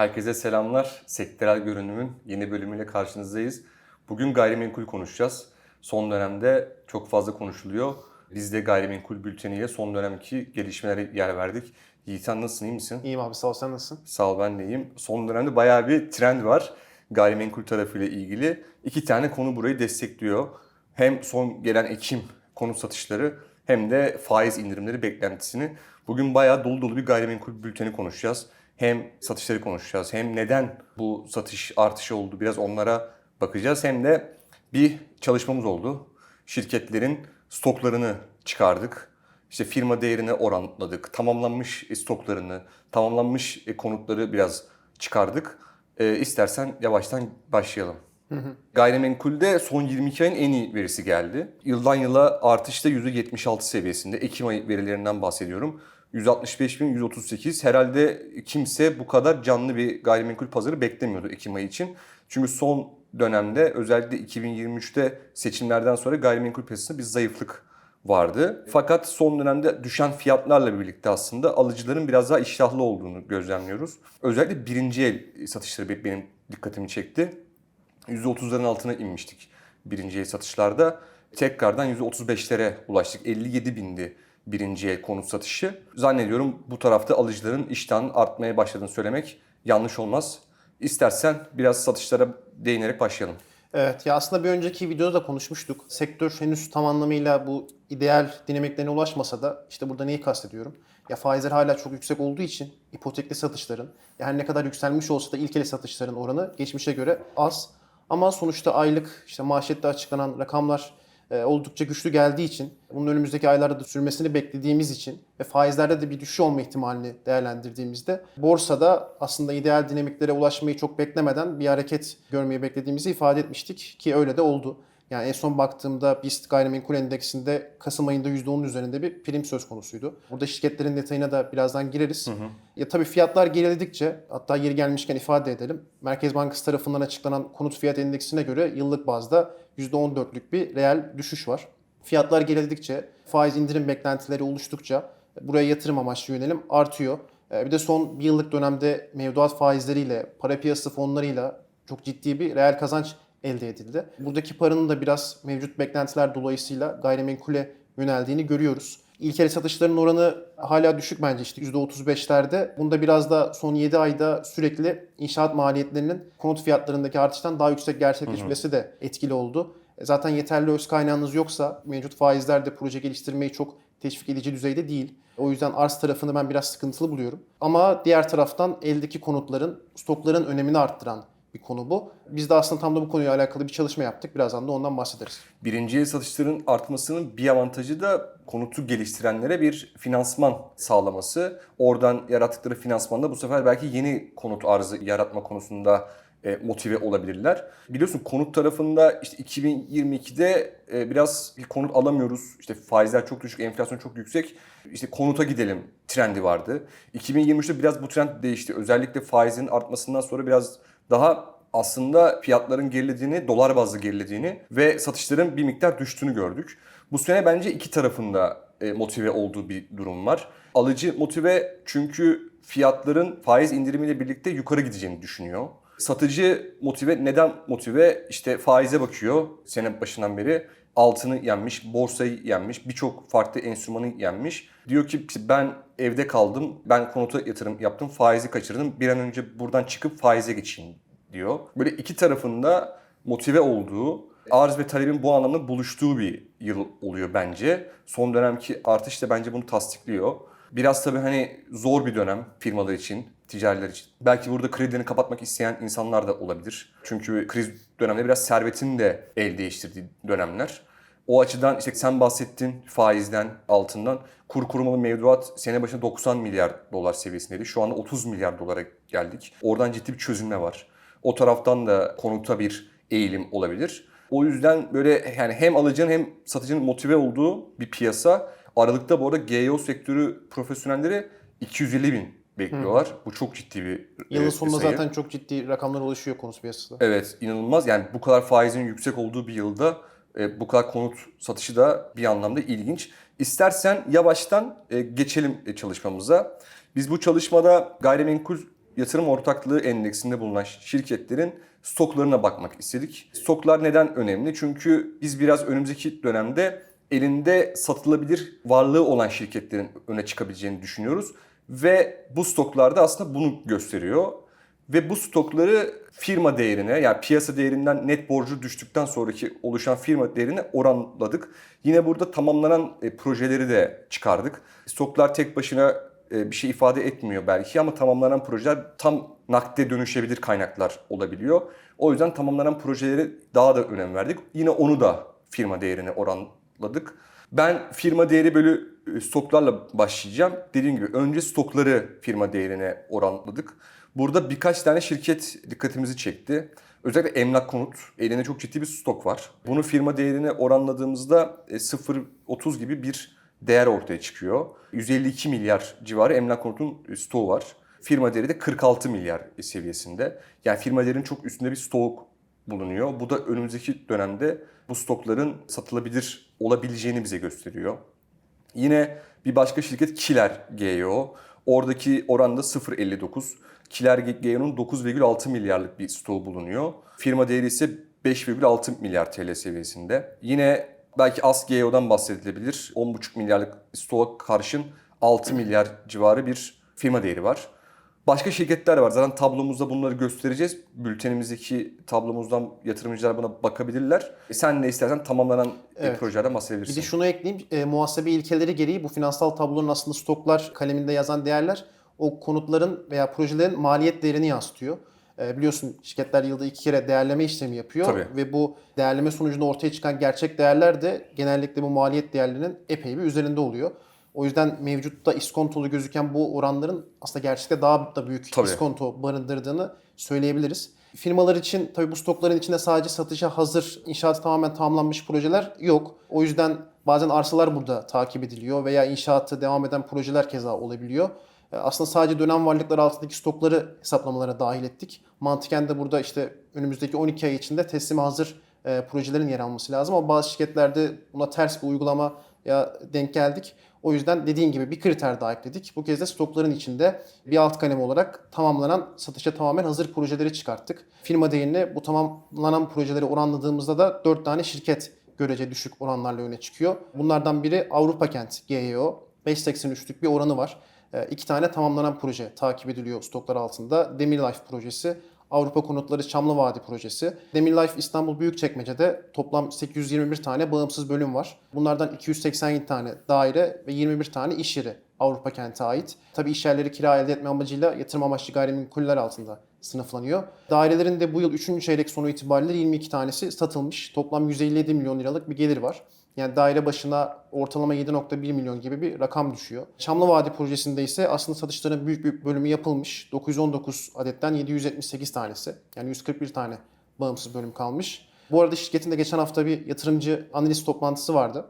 Herkese selamlar. Sektörel görünümün yeni bölümüyle karşınızdayız. Bugün gayrimenkul konuşacağız. Son dönemde çok fazla konuşuluyor. Biz de gayrimenkul bülteniyle son dönemki gelişmelere yer verdik. Yiğitan nasılsın, iyi misin? İyiyim abi sağ ol sen nasılsın? Sağ ol ben de iyiyim. Son dönemde bayağı bir trend var gayrimenkul tarafıyla ilgili. İki tane konu burayı destekliyor. Hem son gelen Ekim konut satışları hem de faiz indirimleri beklentisini. Bugün bayağı dolu dolu bir gayrimenkul bülteni konuşacağız. Hem satışları konuşacağız hem neden bu satış artışı oldu biraz onlara bakacağız. Hem de bir çalışmamız oldu. Şirketlerin stoklarını çıkardık. İşte firma değerini oranladık. Tamamlanmış stoklarını, tamamlanmış konutları biraz çıkardık. E, istersen yavaştan başlayalım. Gayrimenkulde son 22 ayın en iyi verisi geldi. Yıldan yıla artışta %76 seviyesinde. Ekim ayı verilerinden bahsediyorum. 165.138. Herhalde kimse bu kadar canlı bir gayrimenkul pazarı beklemiyordu Ekim ayı için. Çünkü son dönemde özellikle 2023'te seçimlerden sonra gayrimenkul piyasasında bir zayıflık vardı. Fakat son dönemde düşen fiyatlarla birlikte aslında alıcıların biraz daha iştahlı olduğunu gözlemliyoruz. Özellikle birinci el satışları benim dikkatimi çekti. %30'ların altına inmiştik birinci el satışlarda. Tekrardan %35'lere ulaştık. 57 bindi birinci el konut satışı. Zannediyorum bu tarafta alıcıların iştahının artmaya başladığını söylemek yanlış olmaz. İstersen biraz satışlara değinerek başlayalım. Evet ya aslında bir önceki videoda da konuşmuştuk. Sektör henüz tam anlamıyla bu ideal dinamiklerine ulaşmasa da işte burada neyi kastediyorum? Ya faizler hala çok yüksek olduğu için ipotekli satışların ya her ne kadar yükselmiş olsa da ilk el satışların oranı geçmişe göre az. Ama sonuçta aylık işte maaşette açıklanan rakamlar oldukça güçlü geldiği için bunun önümüzdeki aylarda da sürmesini beklediğimiz için ve faizlerde de bir düşüş olma ihtimalini değerlendirdiğimizde borsada aslında ideal dinamiklere ulaşmayı çok beklemeden bir hareket görmeyi beklediğimizi ifade etmiştik ki öyle de oldu. Yani en son baktığımda BIST gayrimenkul endeksinde Kasım ayında %10'un üzerinde bir prim söz konusuydu. Burada şirketlerin detayına da birazdan gireriz. Ya tabii fiyatlar geriledikçe hatta yeri gelmişken ifade edelim. Merkez Bankası tarafından açıklanan konut fiyat endeksine göre yıllık bazda %14'lük bir reel düşüş var. Fiyatlar geriledikçe, faiz indirim beklentileri oluştukça buraya yatırım amaçlı yönelim artıyor. Ee, Bir de son bir yıllık dönemde mevduat faizleriyle, para piyasası fonlarıyla çok ciddi bir reel kazanç elde edildi. Buradaki paranın da biraz mevcut beklentiler dolayısıyla gayrimenkule yöneldiğini görüyoruz. İlk el satışların oranı hala düşük bence işte %35'lerde. Bunda biraz da son 7 ayda sürekli inşaat maliyetlerinin konut fiyatlarındaki artıştan daha yüksek gerçekleşmesi de etkili oldu. E Zaten yeterli öz kaynağınız yoksa mevcut faizler de proje geliştirmeyi çok teşvik edici düzeyde değil. O yüzden arz tarafını ben biraz sıkıntılı buluyorum. Ama diğer taraftan eldeki konutların, stokların önemini arttıran bir konu bu. Biz de aslında tam da bu konuyla alakalı bir çalışma yaptık. Birazdan da ondan bahsederiz. Birinci el satışların artmasının bir avantajı da konutu geliştirenlere bir finansman sağlaması. Oradan yarattıkları finansmanda bu sefer belki yeni konut arzı yaratma konusunda e, motive olabilirler. Biliyorsun konut tarafında işte 2022'de e, biraz bir konut alamıyoruz. İşte faizler çok düşük, enflasyon çok yüksek. İşte konuta gidelim trendi vardı. 2023'te biraz bu trend değişti. Özellikle faizin artmasından sonra biraz daha aslında fiyatların gerilediğini, dolar bazlı gerilediğini ve satışların bir miktar düştüğünü gördük. Bu sene bence iki tarafında e, motive olduğu bir durum var. Alıcı motive çünkü fiyatların faiz indirimiyle birlikte yukarı gideceğini düşünüyor. Satıcı motive neden motive? İşte faize bakıyor sene başından beri. Altını yenmiş, borsayı yenmiş, birçok farklı enstrümanı yenmiş. Diyor ki ben evde kaldım, ben konuta yatırım yaptım, faizi kaçırdım. Bir an önce buradan çıkıp faize geçeyim diyor. Böyle iki tarafında motive olduğu, arz ve talebin bu anlamda buluştuğu bir yıl oluyor bence. Son dönemki artış da bence bunu tasdikliyor. Biraz tabii hani zor bir dönem firmalar için, ticariler için. Belki burada kredilerini kapatmak isteyen insanlar da olabilir. Çünkü kriz döneminde biraz servetin de el değiştirdiği dönemler. O açıdan işte sen bahsettin faizden, altından. Kur korumalı mevduat sene başına 90 milyar dolar seviyesindeydi. Şu anda 30 milyar dolara geldik. Oradan ciddi bir çözülme var. O taraftan da konuta bir eğilim olabilir. O yüzden böyle yani hem alıcının hem satıcının motive olduğu bir piyasa. Aralıkta bu arada GEO sektörü profesyonelleri 250 bin bekliyorlar. Bu çok ciddi bir Yılın e, sonunda sayı. zaten çok ciddi rakamlar oluşuyor konut piyasasında. Evet inanılmaz. Yani bu kadar faizin yüksek olduğu bir yılda e, bu kadar konut satışı da bir anlamda ilginç. İstersen yavaştan e, geçelim e, çalışmamıza. Biz bu çalışmada gayrimenkul yatırım ortaklığı endeksinde bulunan şirketlerin stoklarına bakmak istedik. Stoklar neden önemli? Çünkü biz biraz önümüzdeki dönemde elinde satılabilir varlığı olan şirketlerin öne çıkabileceğini düşünüyoruz. Ve bu stoklarda aslında bunu gösteriyor. Ve bu stokları firma değerine yani piyasa değerinden net borcu düştükten sonraki oluşan firma değerine oranladık. Yine burada tamamlanan e, projeleri de çıkardık. Stoklar tek başına e, bir şey ifade etmiyor belki ama tamamlanan projeler tam nakde dönüşebilir kaynaklar olabiliyor. O yüzden tamamlanan projelere daha da önem verdik. Yine onu da firma değerine oranladık. Ben firma değeri bölü e, stoklarla başlayacağım. Dediğim gibi önce stokları firma değerine oranladık. Burada birkaç tane şirket dikkatimizi çekti. Özellikle emlak konut elinde çok ciddi bir stok var. Bunu firma değerine oranladığımızda e, 0.30 gibi bir değer ortaya çıkıyor. 152 milyar civarı emlak konutun stoğu var. Firma değeri de 46 milyar seviyesinde. Yani firma değerinin çok üstünde bir stok bulunuyor. Bu da önümüzdeki dönemde bu stokların satılabilir olabileceğini bize gösteriyor. Yine bir başka şirket Kiler GEO. Oradaki oran da 0.59. Kiler GEO'nun 9,6 milyarlık bir stoğu bulunuyor. Firma değeri ise 5,6 milyar TL seviyesinde. Yine belki AS GEO'dan bahsedilebilir. 10,5 milyarlık stoğa karşın 6 milyar civarı bir firma değeri var. Başka şirketler var. Zaten tablomuzda bunları göstereceğiz. Bültenimizdeki tablomuzdan yatırımcılar buna bakabilirler. E sen ne istersen tamamlanan Evet. projelerden Bir bahsedebilirsin. de şunu ekleyeyim. E, muhasebe ilkeleri gereği bu finansal tablonun aslında stoklar kaleminde yazan değerler o konutların veya projelerin maliyet değerini yansıtıyor. E, biliyorsun şirketler yılda iki kere değerleme işlemi yapıyor Tabii. ve bu değerleme sonucunda ortaya çıkan gerçek değerler de genellikle bu maliyet değerlerinin epey bir üzerinde oluyor. O yüzden mevcutta iskontolu gözüken bu oranların aslında gerçekte daha da büyük Tabii. iskonto barındırdığını söyleyebiliriz. Firmalar için tabii bu stokların içinde sadece satışa hazır, inşaatı tamamen tamamlanmış projeler yok. O yüzden bazen arsalar burada takip ediliyor veya inşaatı devam eden projeler keza olabiliyor. E, Aslında sadece dönem varlıklar altındaki stokları hesaplamalara dahil ettik. Mantıken de burada işte önümüzdeki 12 ay içinde teslime hazır e, projelerin yer alması lazım ama bazı şirketlerde buna ters bir uygulama ya denk geldik. O yüzden dediğin gibi bir kriter daha ekledik. Bu kez de stokların içinde bir alt kalem olarak tamamlanan, satışa tamamen hazır projeleri çıkarttık. Firma değerini bu tamamlanan projeleri oranladığımızda da 4 tane şirket görece düşük oranlarla öne çıkıyor. Bunlardan biri Avrupa Kent GEO. 5.83'lük bir oranı var. E, iki tane tamamlanan proje takip ediliyor stoklar altında. Demirlife projesi, Avrupa Konutları Çamlı Vadi projesi. Demirlife İstanbul Büyükçekmece'de toplam 821 tane bağımsız bölüm var. Bunlardan 287 tane daire ve 21 tane iş yeri Avrupa kente ait. Tabii iş yerleri kira elde etme amacıyla yatırım amaçlı gayrimenkuller altında sınıflanıyor. Dairelerin de bu yıl 3. çeyrek sonu itibariyle 22 tanesi satılmış. Toplam 157 milyon liralık bir gelir var. Yani daire başına ortalama 7.1 milyon gibi bir rakam düşüyor. Çamlı Vadi projesinde ise aslında satışların büyük bir bölümü yapılmış. 919 adetten 778 tanesi. Yani 141 tane bağımsız bölüm kalmış. Bu arada şirketin de geçen hafta bir yatırımcı analiz toplantısı vardı.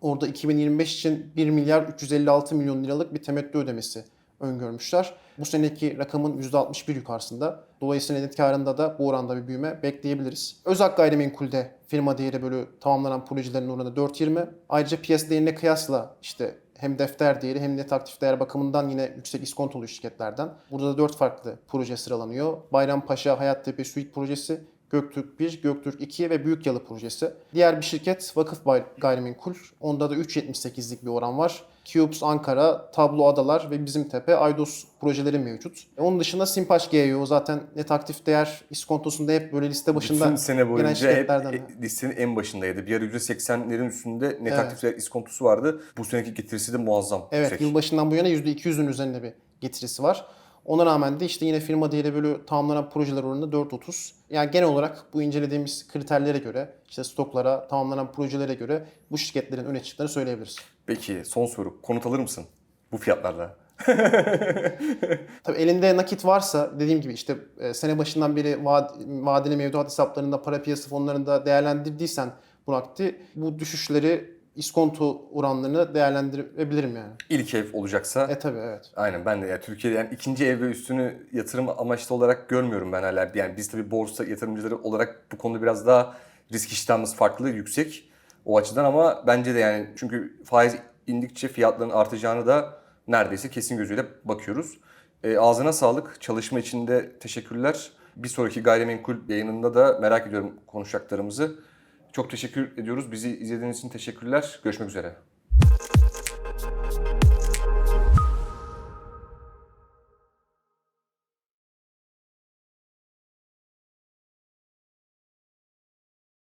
Orada 2025 için 1 milyar 356 milyon liralık bir temettü ödemesi öngörmüşler. Bu seneki rakamın %61 yukarısında. Dolayısıyla net karında da bu oranda bir büyüme bekleyebiliriz. Özak gayrimenkulde firma değeri bölü tamamlanan projelerin oranı 4.20. Ayrıca piyasa değerine kıyasla işte hem defter değeri hem net aktif değer bakımından yine yüksek iskontolu şirketlerden. Burada da 4 farklı proje sıralanıyor. Bayrampaşa Hayattepe Suite projesi, Göktürk 1, Göktürk 2 ve Büyük Yalı projesi. Diğer bir şirket Vakıf Gayrimenkul. Onda da 3.78'lik bir oran var. Cubes Ankara, Tablo Adalar ve Bizimtepe, Aydos projeleri mevcut. E, Onun dışında Simpaş GEO zaten net aktif değer iskontosunda hep böyle liste başında Bütün sene boyunca hep e, listenin en başındaydı. Bir ara %80'lerin üstünde net Evet. aktif değer iskontosu vardı. Bu seneki getirisi de muazzam. Evet, yüksek. yılbaşından bu yana %200'ün üzerinde bir getirisi var. Ona rağmen de işte yine firma değeri bölü tamamlanan projeler oranı 4.30. Yani genel olarak bu incelediğimiz kriterlere göre, işte stoklara, tamamlanan projelere göre bu şirketlerin öne çıktığını söyleyebiliriz. Peki son soru. Konut alır mısın? Bu fiyatlarla. Tabii elinde nakit varsa dediğim gibi işte e, sene başından beri vad, vadeli mevduat hesaplarında, para piyasa fonlarında değerlendirdiysen bu nakdi bu düşüşleri iskonto oranlarını değerlendirebilirim yani. İlk ev olacaksa E tabii evet. Aynen ben de ya Türkiye'de yani ikinci ev ve üstünü yatırım amaçlı olarak görmüyorum ben hala. Yani biz tabii borsa yatırımcıları olarak bu konuda biraz daha risk iştahımız farklı, yüksek o açıdan ama bence de yani çünkü faiz indikçe fiyatların artacağını da neredeyse kesin gözüyle bakıyoruz. E, ağzına sağlık. Çalışma için de teşekkürler. Bir sonraki gayrimenkul yayınında da merak ediyorum konuşacaklarımızı. Çok teşekkür ediyoruz. Bizi izlediğiniz için teşekkürler. Görüşmek üzere.